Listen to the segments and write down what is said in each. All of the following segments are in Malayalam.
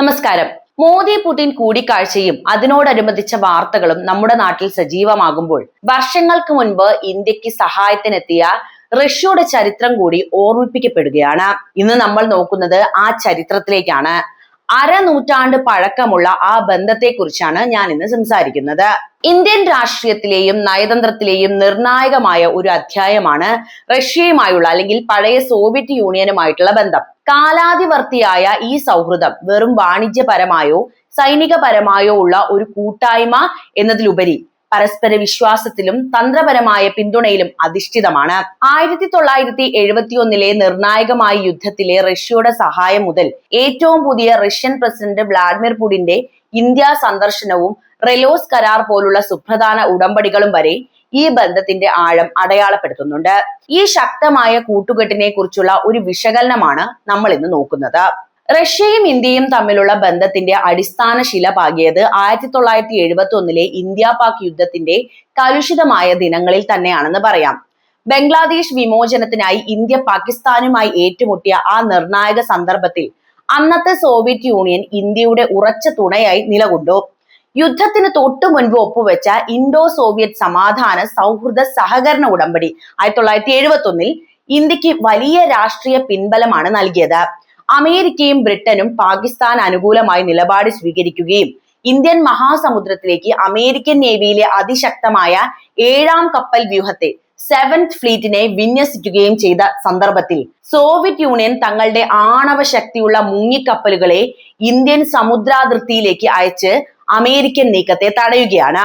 നമസ്കാരം. മോദി പുടിൻ കൂടിക്കാഴ്ചയും അതിനോടനുബന്ധിച്ച വാർത്തകളും നമ്മുടെ നാട്ടിൽ സജീവമാകുമ്പോൾ വർഷങ്ങൾക്ക് മുൻപ് ഇന്ത്യയ്ക്ക് സഹായത്തിനെത്തിയ റഷ്യയുടെ ചരിത്രം കൂടി ഓർമ്മിപ്പിക്കപ്പെടുകയാണ്. ഇന്ന് നമ്മൾ നോക്കുന്നത് ആ ചരിത്രത്തിലേക്കാണ്. അരനൂറ്റാണ്ട് പഴക്കമുള്ള ആ ബന്ധത്തെക്കുറിച്ചാണ് ഞാൻ ഇന്ന് സംസാരിക്കുന്നത്. ഇന്ത്യൻ രാഷ്ട്രീയത്തിലെയും നയതന്ത്രത്തിലെയും നിർണായകമായ ഒരു അധ്യായമാണ് റഷ്യയുമായുള്ള അല്ലെങ്കിൽ പഴയ സോവിയറ്റ് യൂണിയനുമായിട്ടുള്ള ബന്ധം. കാലാതിവർത്തിയായ ഈ സൗഹൃദം വെറും വാണിജ്യപരമായോ സൈനികപരമായോ ഉള്ള ഒരു കൂട്ടായ്മ എന്നതിലുപരി പരസ്പര വിശ്വാസത്തിലും തന്ത്രപരമായ പിന്തുണയിലും അധിഷ്ഠിതമാണ്. ആയിരത്തി തൊള്ളായിരത്തി എഴുപത്തി ഒന്നിലെ നിർണായകമായ യുദ്ധത്തിലെ റഷ്യയുടെ സഹായം മുതൽ ഏറ്റവും പുതിയ റഷ്യൻ പ്രസിഡന്റ് വ്ളാഡിമിർ പുടിന്റെ ഇന്ത്യ സന്ദർശനവും റെലോസ് കരാർ പോലുള്ള സുപ്രധാന ഉടമ്പടികളും വരെ ഈ ബന്ധത്തിന്റെ ആഴം അടയാളപ്പെടുത്തുന്നുണ്ട്. ഈ ശക്തമായ കൂട്ടുകെട്ടിനെ കുറിച്ചുള്ള ഒരു വിശകലനമാണ് നമ്മൾ ഇന്ന് നോക്കുന്നത്. റഷ്യയും ഇന്ത്യയും തമ്മിലുള്ള ബന്ധത്തിന്റെ അടിസ്ഥാന ശില പാകിയത് ആയിരത്തി തൊള്ളായിരത്തി എഴുപത്തി ഒന്നിലെ ഇന്ത്യ പാക് യുദ്ധത്തിന്റെ കലുഷിതമായ ദിനങ്ങളിൽ തന്നെയാണെന്ന് പറയാം. ബംഗ്ലാദേശ് വിമോചനത്തിനായി ഇന്ത്യ പാകിസ്ഥാനുമായി ഏറ്റുമുട്ടിയ ആ നിർണായക സന്ദർഭത്തിൽ അന്നത്തെ സോവിയറ്റ് യൂണിയൻ ഇന്ത്യയുടെ ഉറച്ച തുണയായി നിലകൊണ്ടു. യുദ്ധത്തിന് തൊട്ടു മുൻപ് ഒപ്പുവെച്ച ഇൻഡോ സോവിയറ്റ് സമാധാന സൗഹൃദ സഹകരണ ഉടമ്പടി ആയിരത്തി തൊള്ളായിരത്തി എഴുപത്തി ഒന്നിൽ ഇന്ത്യയ്ക്ക് വലിയ രാഷ്ട്രീയ പിൻബലമാണ് നൽകിയത്. അമേരിക്കയും ബ്രിട്ടനും പാകിസ്ഥാൻ അനുകൂലമായി നിലപാട് സ്വീകരിക്കുകയും ഇന്ത്യൻ മഹാസമുദ്രത്തിലേക്ക് അമേരിക്കൻ നേവിയിലെ അതിശക്തമായ ഏഴാം കപ്പൽ വ്യൂഹത്തെ സെവൻത് ഫ്ലീറ്റിനെ വിന്യസിക്കുകയും ചെയ്ത സന്ദർഭത്തിൽ സോവിയറ്റ് യൂണിയൻ തങ്ങളുടെ ആണവ ശക്തിയുള്ള മുങ്ങിക്കപ്പലുകളെ ഇന്ത്യൻ സമുദ്രാതിർത്തിയിലേക്ക് അയച്ച് അമേരിക്കൻ നീക്കത്തെ തടയുകയാണ്.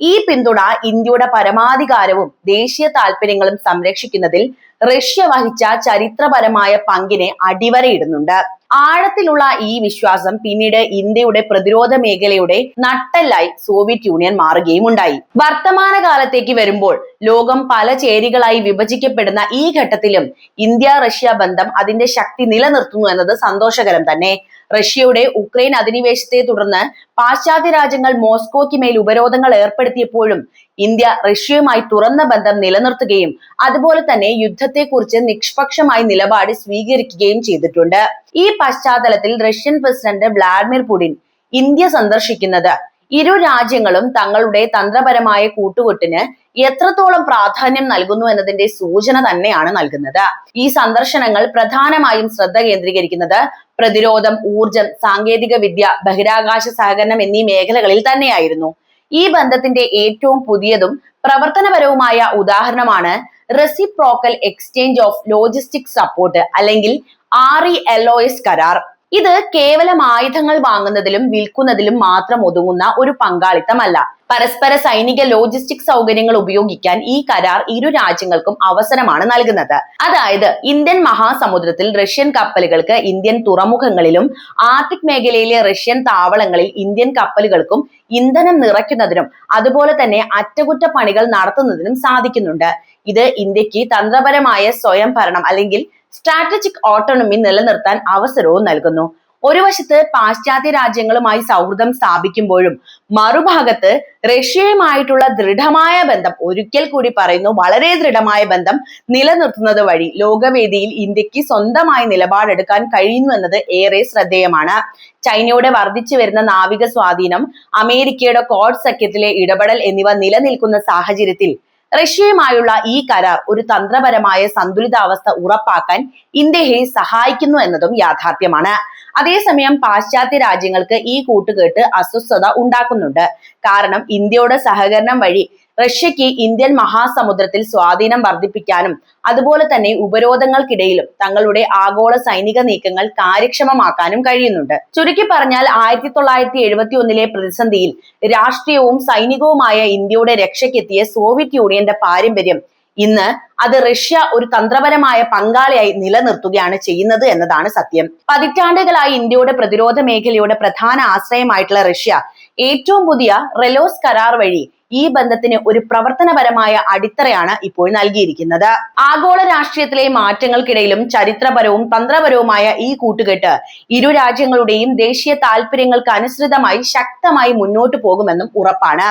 ഈ പിന്തുണ ഇന്ത്യയുടെ പരമാധികാരവും ദേശീയ താൽപര്യങ്ങളും സംരക്ഷിക്കുന്നതിൽ റഷ്യ വഹിച്ച ചരിത്രപരമായ പങ്കിനെ അടിവരയിടുന്നുണ്ട്. ആഴത്തിലുള്ള ഈ വിശ്വാസം പിന്നീട് ഇന്ത്യയുടെ പ്രതിരോധ മേഖലയുടെ നട്ടല്ലായി സോവിയറ്റ് യൂണിയൻ മാറുകയും ഉണ്ടായി. വർത്തമാന കാലത്തേക്ക് വരുമ്പോൾ ലോകം പല ചേരികളായി വിഭജിക്കപ്പെടുന്ന ഈ ഘട്ടത്തിലും ഇന്ത്യ റഷ്യ ബന്ധം അതിന്റെ ശക്തി നിലനിർത്തുന്നു എന്നത് സന്തോഷകരം തന്നെ. റഷ്യയുടെ ഉക്രൈൻ അധിനിവേശത്തെ തുടർന്ന് പാശ്ചാത്യ രാജ്യങ്ങൾ മോസ്കോയ്ക്ക് മേൽ ഉപരോധങ്ങൾ ഏർപ്പെടുത്തിയപ്പോഴും ഇന്ത്യ റഷ്യയുമായി തുറന്ന ബന്ധം നിലനിർത്തുകയും അതുപോലെ തന്നെ യുദ്ധത്തെക്കുറിച്ച് നിഷ്പക്ഷമായി നിലപാട് സ്വീകരിക്കുകയും ചെയ്തിട്ടുണ്ട്. ഈ പശ്ചാത്തലത്തിൽ Russian president Vladimir Putin India സന്ദർശിക്കുന്നത് ഇരു രാജ്യങ്ങളും തങ്ങളുടെ തന്ത്രപരമായ കൂട്ടുകെട്ടിന് എത്രത്തോളം പ്രാധാന്യം നൽകുന്നു എന്നതിന്റെ സൂചന തന്നെയാണ് നൽകുന്നത്. ഈ സന്ദർശനങ്ങൾ പ്രധാനമായും ശ്രദ്ധ കേന്ദ്രീകരിക്കുന്നത് പ്രതിരോധം ഊർജം സാങ്കേതിക വിദ്യ ബഹിരാകാശ സഹകരണം എന്നീ മേഖലകളിൽ തന്നെയായിരുന്നു. ഈ ബന്ധത്തിന്റെ ഏറ്റവും പുതിയതും പ്രവർത്തനപരവുമായ ഉദാഹരണമാണ് reciprocal exchange of logistic support അല്ലെങ്കിൽ R E L O S കരാർ. ഇത് കേവലം ആയുധങ്ങൾ വാങ്ങുന്നതിലും വിൽക്കുന്നതിലും മാത്രം ഒതുങ്ങുന്ന ഒരു പങ്കാളിത്തമല്ല. പരസ്പര സൈനിക ലോജിസ്റ്റിക് സൗകര്യങ്ങൾ ഉപയോഗിക്കാൻ ഈ കരാർ ഇരു രാജ്യങ്ങൾക്കും അവസരമാണ് നൽകുന്നത്. അതായത് ഇന്ത്യൻ മഹാസമുദ്രത്തിൽ റഷ്യൻ കപ്പലുകൾക്ക് ഇന്ത്യൻ തുറമുഖങ്ങളിലും ആർട്ടിക് മേഖലയിലെ റഷ്യൻ താവളങ്ങളിൽ ഇന്ത്യൻ കപ്പലുകൾക്കും ഇന്ധനം നിറയ്ക്കുന്നതിനും അതുപോലെ തന്നെ അറ്റകുറ്റപ്പണികൾ നടത്തുന്നതിനും സാധിക്കുന്നുണ്ട്. ഇത് ഇന്ത്യയ്ക്ക് തന്ത്രപരമായ സ്വയം ഭരണം അല്ലെങ്കിൽ സ്ട്രാറ്റജിക് ഓട്ടോണമി നിലനിർത്താൻ അവസരവും നൽകുന്നു. ഒരു വശത്ത് പാശ്ചാത്യ രാജ്യങ്ങളുമായി സൗഹൃദം സ്ഥാപിക്കുമ്പോഴും മറുഭാഗത്ത് റഷ്യയുമായിട്ടുള്ള ദൃഢമായ ബന്ധം ഒരിക്കൽ കൂടി പറയുന്നു വളരെ ദൃഢമായ ബന്ധം നിലനിർത്തുന്നത് വഴി ലോകവേദിയിൽ ഇന്ത്യയ്ക്ക് സ്വന്തമായി നിലപാടെടുക്കാൻ കഴിയുന്നു എന്നത് ഏറെ ശ്രദ്ധേയമാണ്. ചൈനയുടെ വർദ്ധിച്ചു വരുന്ന നാവിക സ്വാധീനം അമേരിക്കയുടെ കോഡ് സഖ്യത്തിലെ ഇടപെടൽ എന്നിവ നിലനിൽക്കുന്ന സാഹചര്യത്തിൽ റഷ്യയുമായുള്ള ഈ കരാർ ഒരു തന്ത്രപരമായ സന്തുലിതാവസ്ഥ ഉറപ്പാക്കാൻ ഇന്ത്യയെ സഹായിക്കുന്നു എന്നതും യാഥാർത്ഥ്യമാണ്. അതേസമയം പാശ്ചാത്യ രാജ്യങ്ങൾക്ക് ഈ കൂട്ടുകെട്ട് അസ്വസ്ഥത ഉണ്ടാക്കുന്നുണ്ട്. കാരണം ഇന്ത്യയുടെ സഹകരണം വഴി റഷ്യക്ക് ഇന്ത്യൻ മഹാസമുദ്രത്തിൽ സ്വാധീനം വർദ്ധിപ്പിക്കാനും അതുപോലെ തന്നെ ഉപരോധങ്ങൾക്കിടയിലും തങ്ങളുടെ ആഗോള സൈനിക നീക്കങ്ങൾ കാര്യക്ഷമമാക്കാനും കഴിയുന്നുണ്ട്. ചുരുക്കി പറഞ്ഞാൽ ആയിരത്തി തൊള്ളായിരത്തി എഴുപത്തി ഒന്നിലെ പ്രതിസന്ധിയിൽ രാഷ്ട്രീയവും സൈനികവുമായ ഇന്ത്യയുടെ രക്ഷയ്ക്കെത്തിയ സോവിയറ്റ് യൂണിയന്റെ പാരമ്പര്യം ഇന്ന് അത് റഷ്യ ഒരു തന്ത്രപരമായ പങ്കാളിയായി നിലനിർത്തുകയാണ് ചെയ്യുന്നത് എന്നതാണ് സത്യം. പതിറ്റാണ്ടുകളായി ഇന്ത്യയുടെ പ്രതിരോധ മേഖലയുടെ പ്രധാന ആശ്രയമായിട്ടുള്ള റഷ്യ ഏറ്റവും പുതിയ റെലോസ് കരാർ വഴി ഈ ബന്ധത്തിന് ഒരു പ്രവർത്തനപരമായ അടിത്തറയാണ് ഇപ്പോൾ നൽകിയിരിക്കുന്നത്. ആഗോള രാഷ്ട്രീയത്തിലെ മാറ്റങ്ങൾക്കിടയിലും ചരിത്രപരവും തന്ത്രപരവുമായ ഈ കൂട്ടുകെട്ട് ഇരു രാജ്യങ്ങളുടെയും ദേശീയ താല്പര്യങ്ങൾക്ക് അനുസൃതമായി ശക്തമായി മുന്നോട്ടു പോകുമെന്നും ഉറപ്പാണ്.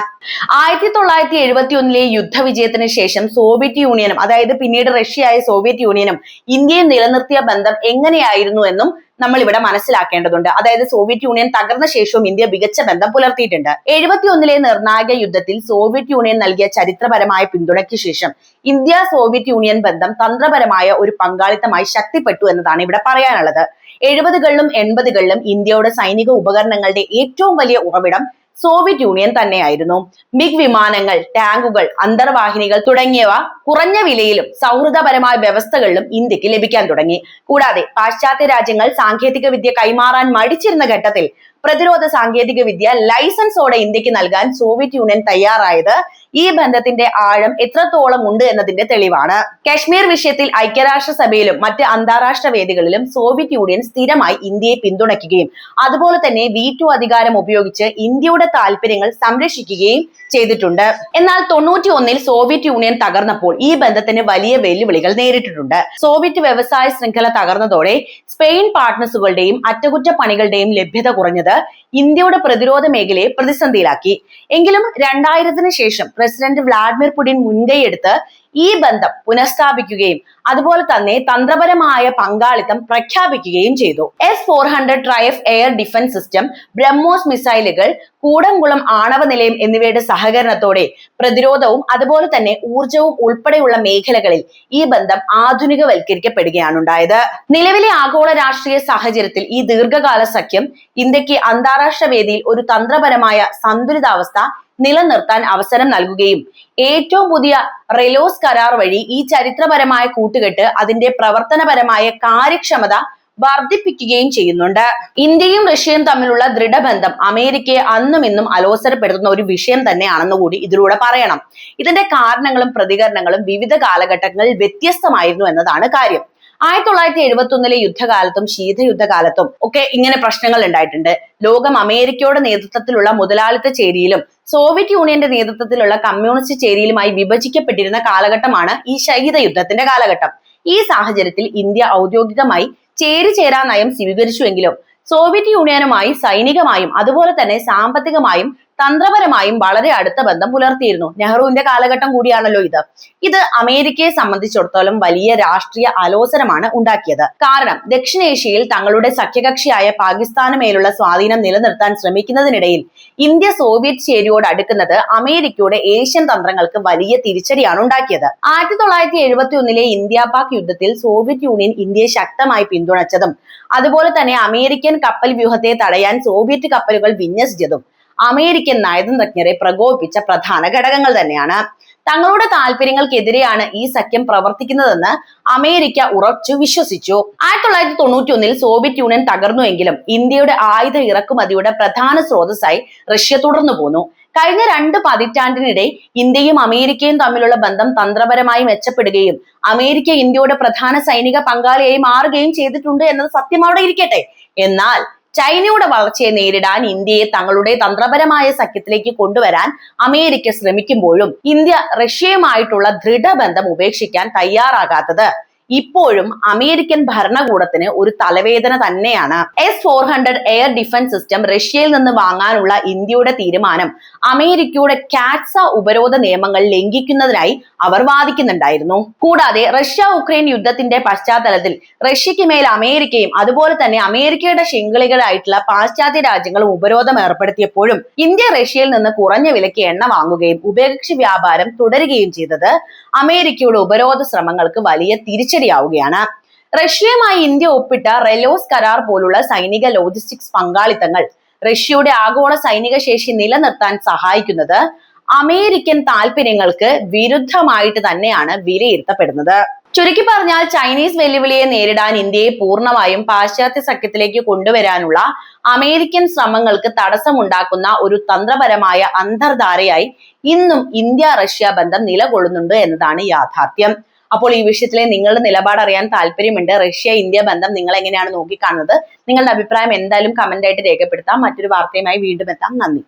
ആയിരത്തി തൊള്ളായിരത്തി എഴുപത്തി ഒന്നിലെ യുദ്ധവിജയത്തിന് ശേഷം സോവിയറ്റ് യൂണിയനും അതായത് പിന്നീട് റഷ്യയായ സോവിയറ്റ് യൂണിയനും ഇന്ത്യയും നിലനിർത്തിയ ബന്ധം എങ്ങനെയായിരുന്നു എന്നും നമ്മൾ ഇവിടെ മനസ്സിലാക്കേണ്ടതുണ്ട്. അതായത് സോവിയറ്റ് യൂണിയൻ തകർന്ന ശേഷവും ഇന്ത്യ മികച്ച ബന്ധം പുലർത്തിയിട്ടുണ്ട്. എഴുപത്തി ഒന്നിലെ നിർണായക യുദ്ധത്തിൽ സോവിയറ്റ് യൂണിയൻ നൽകിയ ചരിത്രപരമായ പിന്തുണയ്ക്ക് ശേഷം ഇന്ത്യ സോവിയറ്റ് യൂണിയൻ ബന്ധം തന്ത്രപരമായ ഒരു പങ്കാളിത്തമായി ശക്തിപ്പെട്ടു എന്നതാണ് ഇവിടെ പറയാനുള്ളത്. എഴുപതുകളിലും എൺപതുകളിലും ഇന്ത്യയുടെ സൈനിക ഉപകരണങ്ങളുടെ ഏറ്റവും വലിയ ഉറവിടം സോവിയറ്റ് യൂണിയൻ തന്നെയായിരുന്നു. മിഗ് വിമാനങ്ങൾ ടാങ്കുകൾ അന്തർവാഹിനികൾ തുടങ്ങിയവ കുറഞ്ഞ വിലയിലും സൗഹൃദപരമായ വ്യവസ്ഥകളിലും ഇന്ത്യയ്ക്ക് ലഭിക്കാൻ തുടങ്ങി. കൂടാതെ പാശ്ചാത്യ രാജ്യങ്ങൾ സാങ്കേതിക വിദ്യ കൈമാറാൻ മടിച്ചിരുന്ന ഘട്ടത്തിൽ പ്രതിരോധ സാങ്കേതിക വിദ്യ ലൈസൻസോടെ ഇന്ത്യയ്ക്ക് നൽകാൻ സോവിയറ്റ് യൂണിയൻ തയ്യാറായത് ഈ ബന്ധത്തിന്റെ ആഴം എത്രത്തോളം ഉണ്ട് എന്നതിന്റെ തെളിവാണ്. കശ്മീർ വിഷയത്തിൽ ഐക്യരാഷ്ട്ര സഭയിലും മറ്റ് അന്താരാഷ്ട്ര വേദികളിലും സോവിയറ്റ് യൂണിയൻ സ്ഥിരമായി ഇന്ത്യയെ പിന്തുണയ്ക്കുകയും അതുപോലെ തന്നെ വീറ്റോ അധികാരം ഉപയോഗിച്ച് ഇന്ത്യയുടെ താല്പര്യങ്ങൾ സംരക്ഷിക്കുകയും ചെയ്തിട്ടുണ്ട്. എന്നാൽ തൊണ്ണൂറ്റി ഒന്നിൽ സോവിയറ്റ് യൂണിയൻ തകർന്നപ്പോൾ ഈ ബന്ധത്തിന് വലിയ വെല്ലുവിളികൾ നേരിട്ടിട്ടുണ്ട്. സോവിയറ്റ് വ്യവസായ ശൃംഖല തകർന്നതോടെ സ്പെയിൻ പാർട്ട്നേഴ്സുകളുടെയും അറ്റകുറ്റപ്പണികളുടെയും ലഭ്യത കുറഞ്ഞത് ഇന്ത്യയുടെ പ്രതിരോധ മേഖലയെ പ്രതിസന്ധിയിലാക്കി. എങ്കിലും രണ്ടായിരത്തിന് ശേഷം പ്രസിഡന്റ് വ്ളാഡിമിർ പുടിൻ മുൻകൈയെടുത്ത് ഈ ബന്ധം പുനഃസ്ഥാപിക്കുകയും അതുപോലെ തന്നെ തന്ത്രപരമായ പങ്കാളിത്തം പ്രഖ്യാപിക്കുകയും ചെയ്തു. S four hundred Triumf air defence system BrahMos മിസൈലുകൾ കൂടംകുളം ആണവ നിലയം എന്നിവയുടെ സഹകരണത്തോടെ പ്രതിരോധവും അതുപോലെ തന്നെ ഊർജവും ഉൾപ്പെടെയുള്ള മേഖലകളിൽ ഈ ബന്ധം ആധുനികവൽക്കരിക്കപ്പെടുകയാണ് ഉണ്ടായത്. നിലവിലെ ആഗോള രാഷ്ട്രീയ സാഹചര്യത്തിൽ ഈ ദീർഘകാല സഖ്യം ഇന്ത്യയ്ക്ക് അന്താരാഷ്ട്ര വേദിയിൽ ഒരു തന്ത്രപരമായ സന്തുലിതാവസ്ഥ നിലനിർത്താൻ അവസരം നൽകുകയും ഏറ്റവും പുതിയ റെലോസ് കരാർ വഴി ഈ ചരിത്രപരമായ കൂട്ടുകെട്ട് അതിന്റെ പ്രവർത്തനപരമായ കാര്യക്ഷമത വർദ്ധിപ്പിക്കുകയും ചെയ്യുന്നുണ്ട്. ഇന്ത്യയും റഷ്യയും തമ്മിലുള്ള ദൃഢബന്ധം അമേരിക്കയെ അന്നും ഇന്നും അലോസരപ്പെടുത്തുന്ന ഒരു വിഷയം തന്നെയാണെന്ന് കൂടി ഇതിലൂടെ പറയണം. ഇതിന്റെ കാരണങ്ങളും പ്രതികരണങ്ങളും വിവിധ കാലഘട്ടങ്ങളിൽ വ്യത്യസ്തമായിരുന്നു എന്നതാണ് കാര്യം. ആയിരത്തി തൊള്ളായിരത്തി എഴുപത്തി ഒന്നിലെ യുദ്ധകാലത്തും ശീതയുദ്ധകാലത്തും ഒക്കെ ഇങ്ങനെ പ്രശ്നങ്ങൾ ഉണ്ടായിട്ടുണ്ട്. ലോകം അമേരിക്കയുടെ നേതൃത്വത്തിലുള്ള മുതലാളിത്ത ചേരിയിലും സോവിയറ്റ് യൂണിയന്റെ നേതൃത്വത്തിലുള്ള കമ്മ്യൂണിസ്റ്റ് ചേരിയിലുമായി വിഭജിക്കപ്പെട്ടിരുന്ന കാലഘട്ടമാണ് ഈ ശൈത യുദ്ധത്തിന്റെ കാലഘട്ടം. ഈ സാഹചര്യത്തിൽ ഇന്ത്യ ഔദ്യോഗികമായി ചേരി ചേരാ നയം സ്വീകരിച്ചുവെങ്കിലും സോവിയറ്റ് യൂണിയനുമായി സൈനികമായും അതുപോലെ തന്നെ സാമ്പത്തികമായും തന്ത്രപരമായും വളരെ അടുത്ത ബന്ധം പുലർത്തിയിരുന്നു. നെഹ്റുവിന്റെ കാലഘട്ടം കൂടിയാണല്ലോ ഇത്. ഇത് അമേരിക്കയെ സംബന്ധിച്ചിടത്തോളം വലിയ രാഷ്ട്രീയ ആലോചനമാണ് ഉണ്ടാക്കിയത്. കാരണം ദക്ഷിണേഷ്യയിൽ തങ്ങളുടെ സഖ്യകക്ഷിയായ പാകിസ്ഥാന് മേലുള്ള സ്വാധീനം നിലനിർത്താൻ ശ്രമിക്കുന്നതിനിടയിൽ ഇന്ത്യ സോവിയറ്റ് ചേരിയോട് അടുക്കുന്നത് അമേരിക്കയുടെ ഏഷ്യൻ തന്ത്രങ്ങൾക്ക് വലിയ തിരിച്ചടിയാണ് ഉണ്ടാക്കിയത്. ആയിരത്തി തൊള്ളായിരത്തി എഴുപത്തി ഒന്നിലെ ഇന്ത്യ പാക് യുദ്ധത്തിൽ സോവിയറ്റ് യൂണിയൻ ഇന്ത്യയെ ശക്തമായി പിന്തുണച്ചതും അതുപോലെ തന്നെ അമേരിക്കൻ കപ്പൽ വ്യൂഹത്തെ തടയാൻ സോവിയറ്റ് കപ്പലുകൾ വിന്യസിച്ചതും അമേരിക്കൻ നയതന്ത്രജ്ഞരെ പ്രകോപിപ്പിച്ച പ്രധാന ഘടകങ്ങൾ തന്നെയാണ്. തങ്ങളുടെ താല്പര്യങ്ങൾക്കെതിരെയാണ് ഈ സഖ്യം പ്രവർത്തിക്കുന്നതെന്ന് അമേരിക്ക ഉറച്ചു വിശ്വസിച്ചു. ആയിരത്തി തൊള്ളായിരത്തി തൊണ്ണൂറ്റി ഒന്നിൽ സോവിയറ്റ് യൂണിയൻ തകർന്നുവെങ്കിലും ഇന്ത്യയുടെ ആയുധ ഇറക്കുമതിയുടെ പ്രധാന സ്രോതസ്സായി റഷ്യ തുടർന്നു പോന്നു. കഴിഞ്ഞ രണ്ട് പതിറ്റാണ്ടിനിടെ ഇന്ത്യയും അമേരിക്കയും തമ്മിലുള്ള ബന്ധം തന്ത്രപരമായി മെച്ചപ്പെടുകയും അമേരിക്ക ഇന്ത്യയുടെ പ്രധാന സൈനിക പങ്കാളിയായി മാറുകയും ചെയ്തിട്ടുണ്ട് എന്നത് സത്യം അവിടെ ഇരിക്കട്ടെ. എന്നാൽ ചൈനയുടെ വളർച്ചയെ നേരിടാൻ ഇന്ത്യയെ തങ്ങളുടെ തന്ത്രപരമായ സഖ്യത്തിലേക്ക് കൊണ്ടുവരാൻ അമേരിക്ക ശ്രമിക്കുമ്പോഴും ഇന്ത്യ റഷ്യയുമായിട്ടുള്ള ദൃഢബന്ധം ഉപേക്ഷിക്കാൻ തയ്യാറാകാത്തത്. ഇപ്പോഴും അമേരിക്കൻ ഭരണകൂടത്തിന് ഒരു തലവേദന തന്നെയാണ്. S four hundred air defence system റഷ്യയിൽ നിന്ന് വാങ്ങാനുള്ള ഇന്ത്യയുടെ തീരുമാനം അമേരിക്കയുടെ കാറ്റ്സ ഉപരോധ നിയമങ്ങൾ ലംഘിക്കുന്നതിനായി അവർ വാദിക്കുന്നുണ്ടായിരുന്നു. കൂടാതെ റഷ്യ ഉക്രൈൻ യുദ്ധത്തിന്റെ പശ്ചാത്തലത്തിൽ റഷ്യക്ക് മേൽ അമേരിക്കയും അതുപോലെ തന്നെ അമേരിക്കയുടെ ശൃംഖലകളായിട്ടുള്ള പാശ്ചാത്യ രാജ്യങ്ങളും ഉപരോധം ഏർപ്പെടുത്തിയപ്പോഴും ഇന്ത്യ റഷ്യയിൽ നിന്ന് കുറഞ്ഞ വിലയ്ക്ക് എണ്ണ വാങ്ങുകയും ഉഭയകക്ഷി വ്യാപാരം തുടരുകയും ചെയ്തത് അമേരിക്കയുടെ ഉപരോധ ശ്രമങ്ങൾക്ക് വലിയ തിരിച്ചടിയാവുകയാണ് റഷ്യയുമായി ഇന്ത്യ ഒപ്പിട്ട റെലോസ് കരാർ പോലുള്ള സൈനിക ലോജിസ്റ്റിക്സ് പങ്കാളിത്തങ്ങൾ റഷ്യയുടെ ആഗോള സൈനിക ശേഷി നിലനിർത്താൻ സഹായിക്കുന്നത് അമേരിക്കൻ താല്പര്യങ്ങൾക്ക് വിരുദ്ധമായിട്ട് തന്നെയാണ് വിലയിരുത്തപ്പെടുന്നത്. ചുരുക്കി പറഞ്ഞാൽ ചൈനീസ് വെല്ലുവിളിയെ നേരിടാൻ ഇന്ത്യയെ പൂർണമായും പാശ്ചാത്യ സഖ്യത്തിലേക്ക് കൊണ്ടുവരാനുള്ള അമേരിക്കൻ ശ്രമങ്ങൾക്ക് തടസ്സമുണ്ടാക്കുന്ന ഒരു തന്ത്രപരമായ അന്തർധാരയായി ഇന്നും ഇന്ത്യ റഷ്യ ബന്ധം നിലകൊള്ളുന്നുണ്ട് എന്നതാണ് യാഥാർത്ഥ്യം. അപ്പോൾ ഈ വിഷയത്തിലെ നിങ്ങളുടെ നിലപാട് അറിയാൻ താല്പര്യമുണ്ട്. റഷ്യ ഇന്ത്യ ബന്ധം നിങ്ങൾ എങ്ങനെയാണ് നോക്കിക്കാണുന്നത്? നിങ്ങളുടെ അഭിപ്രായം എന്തായാലും കമന്റ് ആയിട്ട് രേഖപ്പെടുത്താം. മറ്റൊരു വാർത്തയുമായി വീണ്ടും എത്താം. നന്ദി.